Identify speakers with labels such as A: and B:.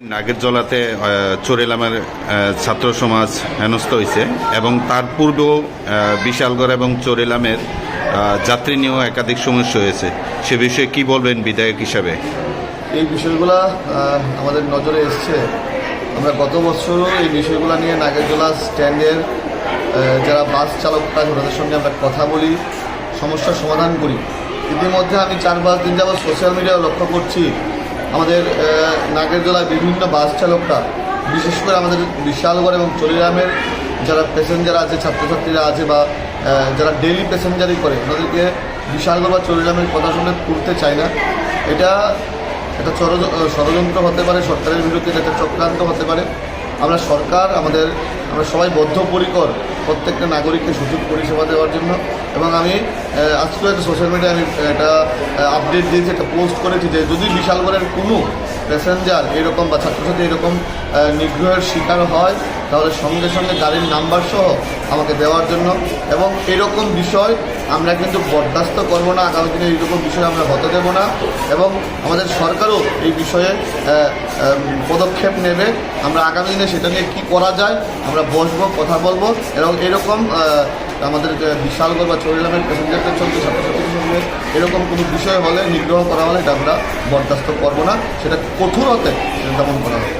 A: নাগের জলাতে চোরেলামের ছাত্র সমাজ হেনস্থ হয়েছে এবং তার পূর্বেও বিশালগড় এবং চোরেলামের যাত্রী নিয়েও একাধিক সমস্যা হয়েছে। সে বিষয়ে কি বলবেন বিধায়ক হিসাবে?
B: এই বিষয়গুলো আমাদের নজরে এসছে। আমরা গত বছরও এই বিষয়গুলো নিয়ে নাগেরজোলা স্ট্যান্ডের যারা বাস চালক তাদের সঙ্গে আমরা কথা বলি, সমস্যার সমাধান করি। ইতিমধ্যে আমি চার পাঁচ দিন যাবৎ সোশ্যাল মিডিয়ায় লক্ষ্য করছি। আমাদের নাগেরদোলায় বিভিন্ন বাস চালকরা, বিশেষ করে আমাদের বিশালগড় এবং চলিরামের যারা প্যাসেঞ্জার আছে, ছাত্রছাত্রীরা আছে বা যারা ডেলি প্যাসেঞ্জারই করে তাদেরকে বিশালগড় বা চলিরামের কথা শুনে তুলতে চায় না। এটা এটা ষড়যন্ত্র হতে পারে, সরকারের বিরুদ্ধে এটা চক্রান্ত হতে পারে। আমরা সরকার আমাদের আমরা সবাই বদ্ধপরিকর প্রত্যেকটা নাগরিককে সুযোগ পরিষেবা দেওয়ার জন্য। এবং আমি আহ, আজকে একটা সোশ্যাল মিডিয়ায় আমি একটা আপডেট দিয়েছি একটা পোস্ট করেছি যে যদি বিশালগড়ের কোনো প্যাসেঞ্জার এরকম বা ছাত্রছাত্রী এরকম নিগ্রহের শিকার হয় তাহলে সঙ্গে সঙ্গে গাড়ির নাম্বার সহ আমাকে দেওয়ার জন্য। এবং এরকম বিষয় আমরা কিন্তু বরদাস্ত করব না, আগামী দিনে এইরকম বিষয়ে আমরা হতে দেব না এবং আমাদের সরকারও এই বিষয়ে পদক্ষেপ নেবে। আমরা আগামী দিনে সেটা নিয়ে কী করা যায়, আমরা বসবো, কথা বলব এবং এরকম আমাদের বিশালগড় বা চরিলামের প্যাসেঞ্জারদের সঙ্গে ছাত্রছাত্রীর সঙ্গে এরকম কোনো বিষয় হলে, নিগ্রহ করা হলে এটা আমরা বরদাস্ত করব না। সেটা কঠোর হতে দমন করা হবে